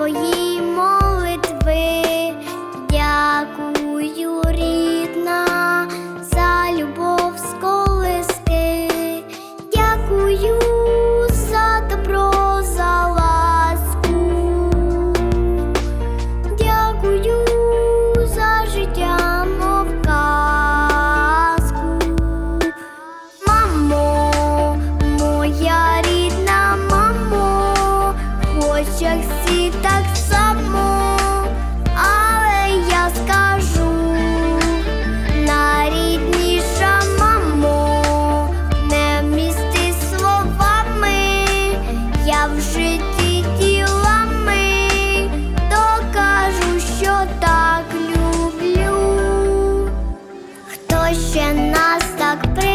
твої молитви, дякую, рідна, за любов з колиски, дякую за добро, за ласку, дякую за життя, мов казку. Мамо, моя рідна мамо, хочеться. нас так при.